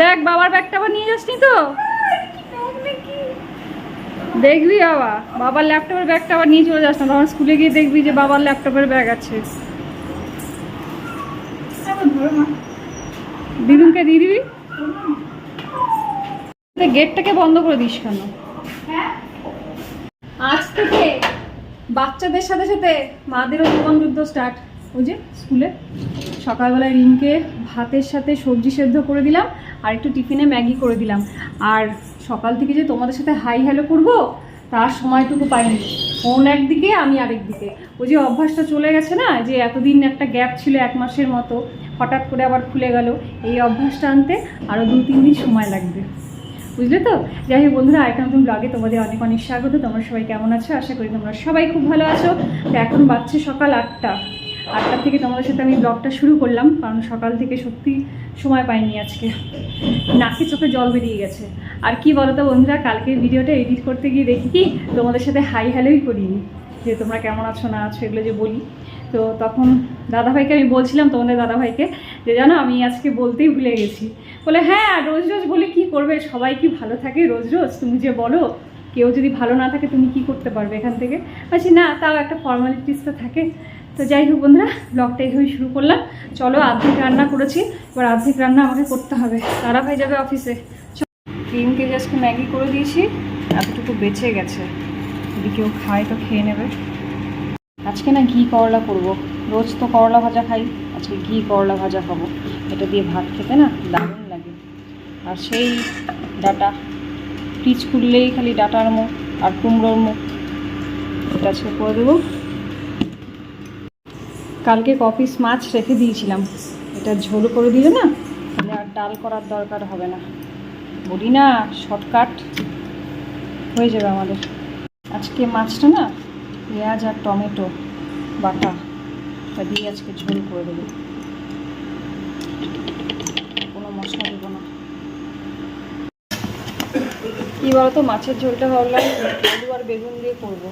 দেখ, বাবার ব্যাগটা আবার নিয়ে যাসনি তো? দেখবি বাবা, বাবার ল্যাপটপের ব্যাগটা আবার নিয়ে চলে যাস না, তখন স্কুলে গিয়ে দেখবি যে বাবার ল্যাপটপের ব্যাগ আছে। দিদুনকে দিয়ে দিবি? গেটটাকে বন্ধ করে দিস কেন? আজ থেকে বাচ্চাদের সাথে সাথে মাদেরও জীবন যুদ্ধ স্টার্ট ওই যে, স্কুলে? সকালবেলায় রিমকে ভাতের সাথে সবজি সেদ্ধ করে দিলাম, আর একটু টিফিনে ম্যাগি করে দিলাম। আর সকাল থেকে যে তোমাদের সাথে হাই হ্যালো করব, তার সময়টুকু পাইনি। ফোন একদিকে, আমি আরেক দিকে। ওই যে অভ্যাসটা চলে গেছে না, যে এতদিন একটা গ্যাপ ছিল এক মাসের মতো, হঠাৎ করে আবার খুলে গেল। এই অভ্যাসটা আনতে আরও দু, তিন দিন সময় লাগবে। বুঝলে তো? যাই হোক বন্ধুরা, আরেকটা নতুন ব্লগে তোমাদের অনেক অনেক স্বাগত। তোমরা সবাই কেমন আছো? আশা করি তোমরা সবাই খুব ভালো আছো। তো এখন বাজছে সকাল আটটা। আটটার থেকে তোমাদের সাথে আমি ব্লগটা শুরু করলাম, কারণ সকাল থেকে সত্যি সময় পাইনি আজকে। নাকে চোখে জল বেরিয়ে গেছে। আর কি বলো তো বন্ধুরা, কালকের ভিডিওটা এডিট করতে গিয়ে দেখি কি, তোমাদের সাথে হাই হ্যালোই করিনি, যে তোমরা কেমন আছো না আছো এগুলো যে বলি। তো তখন দাদাভাইকে আমি বলছিলাম, তোমাদের দাদাভাইকে, যে জানো আমি আজকে বলতেই ভুলে গেছি। বলে হ্যাঁ রোজ রোজ বলে কি করবে? সবাই কি ভালো থাকে রোজ রোজ? তুমি যে বলো, কেউ যদি ভালো না থাকে তুমি কি করতে পারবে এখান থেকে? বলছি, না, তাও একটা ফর্মালিটিস তো থাকে। তো যাই হোক বন্ধুরা ব্লগটা এইভাবেই শুরু করলাম। চলো অর্ধেক রান্না করেছি। এবার অর্ধেক রান্না আমাকে করতে হবে। দাদাভাই যাবে অফিসে ক্রিমকে আজকে ম্যাগি করে দিয়েছি। এতটুকু বেঁচে গেছে। যদি কেউ খায় তো খেয়ে নেবে। আজকে না ঘি করলা করব। রোজ তো করলা ভাজা খাই। আজকে ঘি করলা ভাজা খাব। এটা দিয়ে ভাত খেতে না দারুণ লাগে। আর সেই ডাটা পিচ খুললেই খালি ডাটার মুখ আর কুমড়োর মুখ। এটা আজকে করে দেবো। কালকে কপিস মাছ রেখে দিয়েছিলাম। এটা ঝোল করে দিলে না, তাহলে আর ডাল করার দরকার হবে না। বলি না, শর্টকাট হয়ে যাবে আমাদের। আজকে মাছটা না, পেঁয়াজ আর টমেটো বাটা, তা দিয়ে আজকে ঝোল করে দেবো। কোনো মশলা দেবো না। কী বলতো, মাছের ঝোলটা ভাবলাম আলু আর বেগুন দিয়ে করব।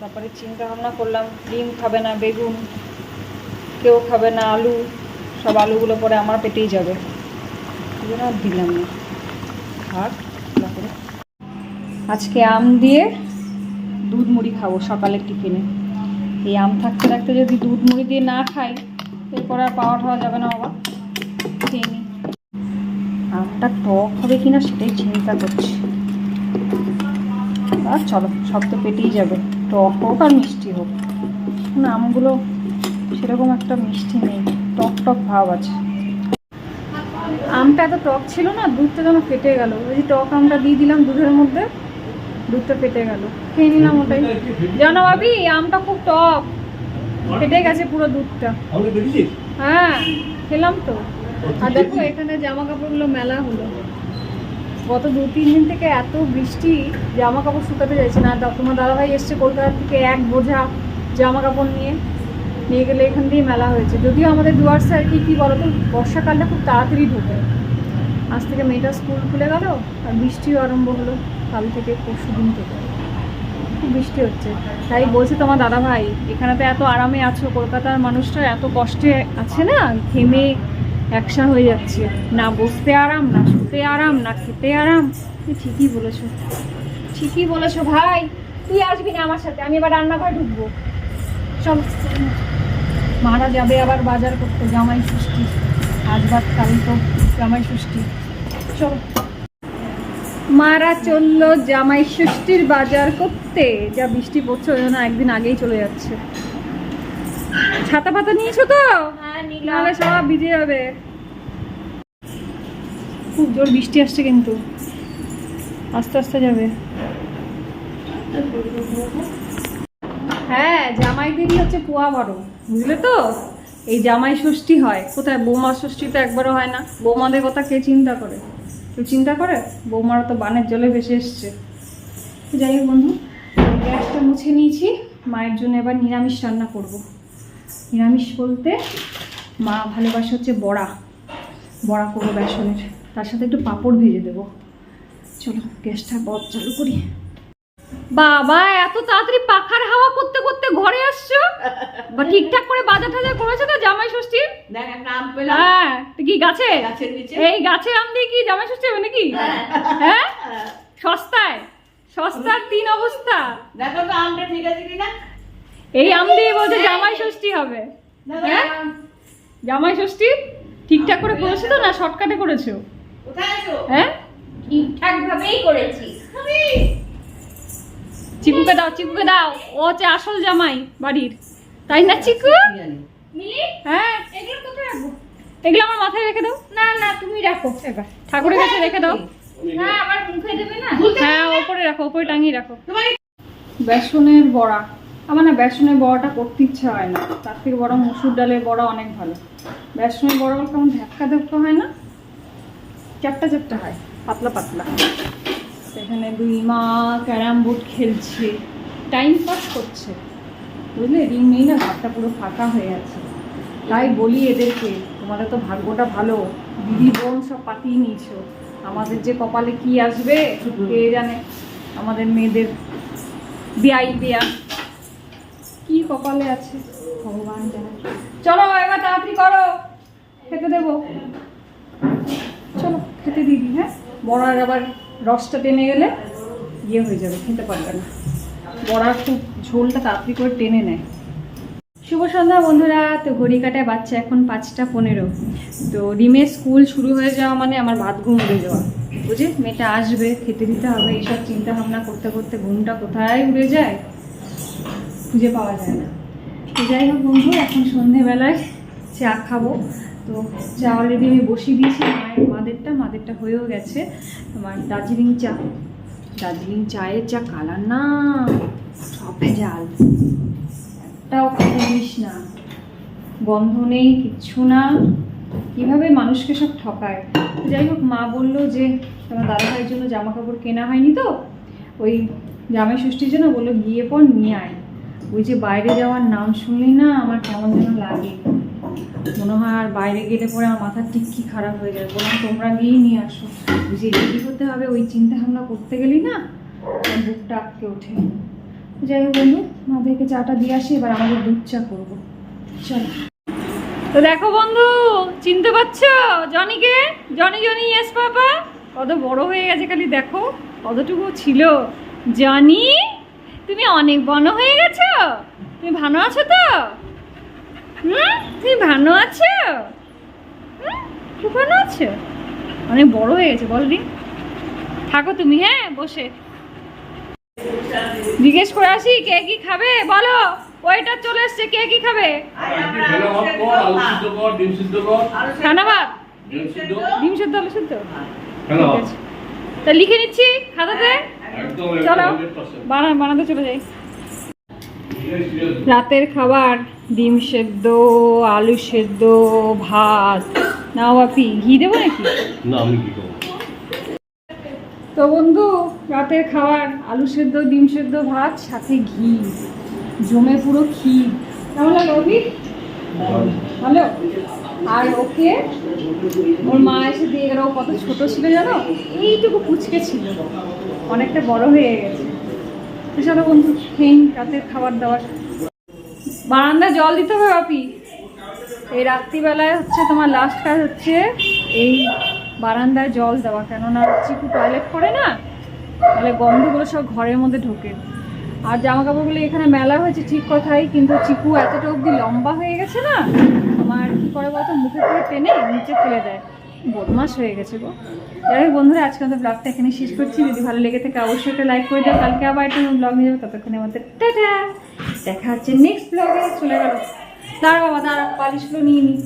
তারপরে চিন্তা ভাবনা করলাম, ডিম খাবে না বেগুন, কেউ খাবে না আলু, সব আলুগুলো পরে আমার পেটেই যাবে। দিলাম না। থাক তারপরে আজকে আম দিয়ে দুধ মুড়ি খাব সকালের টিফিনে। এই আম থাকতে থাকতে যদি দুধ মুড়ি দিয়ে না খাই, এরপর আর পাওয়া খাওয়া যাবে না বাবা খেয়ে আমটা টক হবে কিনা সেটাই চিন্তা করছি। আর চলো, সব তো পেটেই যাবে। টক হোক আর মিষ্টি হোক। না আমগুলো সেরকম একটা মিষ্টি নেই। টক টক ভাব আছে। আমটা এত টক ছিল না দুধটা যেন ফেটে গেল। ওই যে টক আমটা দিয়ে দিলাম দুধের মধ্যে দুধটা ফেটে গেল। খেয়ে নিলাম ওটাই। জানো ভাবি আমটা খুব টক। ফেটে গেছে পুরো দুধটা। হ্যাঁ খেলাম তো। আর দেখো এখানে জামা কাপড়গুলো মেলা হলো। গত দু, তিন দিন থেকে এত বৃষ্টি জামা কাপড় শুকাতে যাচ্ছে না। দা- তোমার দাদাভাই এসছে কলকাতা থেকে এক বোঝা জামা কাপড় নিয়ে। নিয়ে গেলে এখান দিয়ে মেলা হয়েছে। যদিও আমাদের ডুয়ার্সে আর কি, কী বলতো, বর্ষাকালটা খুব তাড়াতাড়ি ঢোকে। আজ থেকে মেয়েটা স্কুল খুলে গেল আর বৃষ্টিও আরম্ভ হলো কাল থেকে পরশু দিন থেকে। খুব বৃষ্টি হচ্ছে। তাই বলছে তোমার দাদা ভাই এখানে তো এত আরামে আছো, কলকাতার মানুষটা এত কষ্টে আছে না? ঘেমে একসা হয়ে যাচ্ছে। না বসতে আরাম, না শুতে আরাম, না খেতে আরাম। তুই ঠিকই বলেছ। ঠিকই বলেছ ভাই। তুই আসবি না আমার সাথে, আমি এবার রান্নাঘরে ঢুকবো। চল। মারা যাবে আবার বাজার করতে, জামাই ষষ্ঠী। আজ বাদ, কাল তো জামাই ষষ্ঠী। চল। মারা চলল জামাই ষষ্ঠীর বাজার করতে। যা বৃষ্টি পড়ছে, ওই জন্য একদিন আগেই চলে যাচ্ছে। ছাতা পাতা নিয়েছো তো? নাহলে সব ভিজে যাবে। খুব জোর বৃষ্টি আসছে কিন্তু। আস্তে আস্তে যাবে। হ্যাঁ জামাইদেরই হচ্ছে পোয়া বড়। বুঝলে তো? এই জামাই ষষ্ঠী হয়। কোথায়? বৌমা ষষ্ঠী তো একবারও হয় না। বৌমাদের কথা কে চিন্তা করে? কেউ চিন্তা করে? বৌমারা তো বানের জলে ভেসে এসছে। যাই হোক বন্ধু গ্যাসটা মুছে নিয়েছি। মায়ের জন্য এবার নিরামিষ রান্না করব। নিরামিষ বলতে মা ভালোবাসে হচ্ছে বড়া বড়া করব বেসনের। তার সাথে একটু পাঁপড় ভেজে দেবো। চলো গ্যাসটা বদ চালু করি। বাবা এত তাড়াতাড়ি পাখার হাওয়া করতে করতে ঘরে আসছো? বা ঠিকঠাক করে বাজার টাজার করেছ তো জামাই ষষ্ঠী? হ্যাঁ কি গাছে? এই গাছে আম দিয়ে কি জামাই ষষ্ঠী হবে নাকি? হ্যাঁ। সস্তায়? সস্তার তিন অবস্থা। দেখো তো আমটা ঠিক আছে কিনা? এই আম দিয়ে বলছে জামাই ষষ্ঠী হবে। হ্যাঁ? জামাই ষষ্ঠী? ঠিকঠাক করে করেছ তো না শর্টকাটে করেছ? হ্যাঁ? ঠিকঠাক ভাবেই করেছি। চিকুকে দাও চিকুকে দাও। ও হচ্ছে আসল জামাই বাড়ির। তাই না চিকু? হ্যাঁ। এগুলো কোথায় রাখব? এগুলো আমার মাথায় রেখে দাও। না না তুমি রাখো। এবার ঠাকুরের কাছে রেখে দাও। মুখে দেবে না? হ্যাঁ ওপরে রাখো ওপরে টাঙিয়ে রাখো। বেসনের বড়া। আমার না বেসনের বড়াটা করতে ইচ্ছা হয় না। তার থেকে বড় মসুর ডালের বড়া অনেক ভালো। বেসনের বড়া কেমন ধাক্কা ধাক্কা হয় না, চ্যাপটা চ্যাপটা হয়, পাতলা পাতলা। সেখানে দুই মা, ক্যারাম বোর্ড খেলছে টাইম পাস করছে। বুঝলে? রিং নেই না, ঘরটা পুরো ফাঁকা হয়ে আছে। তাই বলি এদেরকে, তোমাদের তো ভাগ্যটা ভালো। দিদি, বোন সব পাতিয়ে নিয়েছো। আমাদের যে কপালে কি আসবে, কে জানে? আমাদের মেয়েদের বিয়াই বিয়া। কপালে আছে। ভগবান চলো, এবার তাড়াতাড়ি করো। খেতে দেবো। চলো, খেতে দিদি হ্যাঁ? বড়ার আবার রসটা টেনে গেলে ইয়ে হয়ে যাবে, খেতে পারবে না। বড়ার খুব ঝোলটা তাড়াতাড়ি করে টেনে নেয়। শুভ সন্ধ্যা, বন্ধুরা। তো ঘড়ি কাটায় বাচ্চা এখন পাঁচটা পনেরো। তো ডিমের স্কুল শুরু হয়ে যাওয়া মানে আমার ভাত ঘুম উড়ে যাওয়া। বুঝে মেয়েটা আসবে, খেতে দিতে হবে, এইসব চিন্তা ভাবনা করতে করতে ঘুমটা কোথায় উড়ে যায়? খুঁজে পাওয়া যায় না। তো যাই হোক বন্ধু, এখন সন্ধেবেলায় চা খাব। তো চা অলরেডি আমি বসিয়ে দিয়েছি, মায়ের মাদেরটা মাদেরটা হয়েও গেছে। তোমার দার্জিলিং চা। দার্জিলিং চায়ের যা কালার না, সব ভেজাল। একটাও খেতে দিস না। গন্ধ নেই, কিচ্ছু না। কীভাবে মানুষকে সব ঠকায়? যাই হোক, মা বলল যে, তোমার দাদা ভাইয়ের জন্য জামা কাপড় কেনা হয়নি তো? ওই জামাই ষষ্ঠীর জন্য বলল, গিয়ে পর নিয়ে আয়। ওই যে বাইরে যাওয়ার নাম শুনলেই না আমার কেমন যেন লাগে। মনে হয় আর বাইরে গেলে পরে আমার মাথার টিক্কি খারাপ হয়ে যায় বললাম তোমরা গিয়েই নিয়ে আসো। ওই যে রেডি হতে হবে, ওই চিন্তা ভাবনা করতে গেলি না বুকটা আটকে ওঠে। যাই হোক বন্ধু মাদেরকে চাটা দিয়ে আসি, এবার আমাদের দুধ চা করব। চলো। তো দেখো বন্ধু, চিনতে পারছ? জনিকে? জনি জনি ইয়েস বাবা কত বড় হয়ে গেছে খালি দেখো। কতটুকু ছিল? জনি? তুমি অনেক বড় হয়ে গেছো? তুমি ভালো আছো তো? হুম? তুমি ভালো আছো? হুম? খুব ভালো আছো? অনেক বড় হয়ে গেছে বল রি থাকো তুমি হ্যাঁ বসে। জিজ্ঞেস করে আসি কে কি খাবে? বলো ওইটার চলে এসছে কে কি খাবে? কর ডিম সিদ্ধ। আলু সেদ্ধ? তা লিখে নিচ্ছি খাতাতে। চলো বানা বানাতে চলে যাই. রাতের খাবার ডিম সেদ্ধ আলু সেদ্ধ ভাত। নাও আপি ঘি দেবো নাকি? না আমি তো বন্ধু রাতের খাবার আলু সেদ্ধ ডিম সেদ্ধ ভাত সাথে ঘি। জমে পুরো ক্ষীর। কেমন লাগে অভি ভালো? আর ওকে ওর মা এসে দিয়ে গেল কত ছোট ছিল জানো? এইটুকু পুচকে ছিল। অনেকটা বড় হয়ে গেছে। তো চলো বন্ধু, খেয়ে রাতের খাবার দাবার। বারান্দায় জল দিতে হবে বাপি। এই রাত্রিবেলায় হচ্ছে তোমার লাস্ট কাজ হচ্ছে এই বারান্দায় জল দেওয়া। কেননা চিকু টয়লেট করে না, তাহলে গন্ধগুলো সব ঘরের মধ্যে ঢোকে। আর জামা কাপড়গুলো এখানে মেলা হয়েছে ঠিক কথাই, কিন্তু চিকু এতটা অবধি লম্বা হয়ে গেছে না তোমার কি করে বলতো, মুখে করে টেনে নিচে ফেলে দেয়। বদমাস হয়ে গেছে গো। যাই হোক বন্ধুরা, আজকে আমাদের ব্লগটা এখানে শেষ করছি। যদি ভালো লেগে থাকে অবশ্যই একটা লাইক করে দাও। কালকে আবার একটা ব্লগ নিয়ে যাব। ততক্ষণে আমাদের টাটা। দেখা হচ্ছে নেক্সট ব্লগে চলে গেল। দাঁড়া বাবা দাঁড়া পালিশগুলো নিয়ে নিই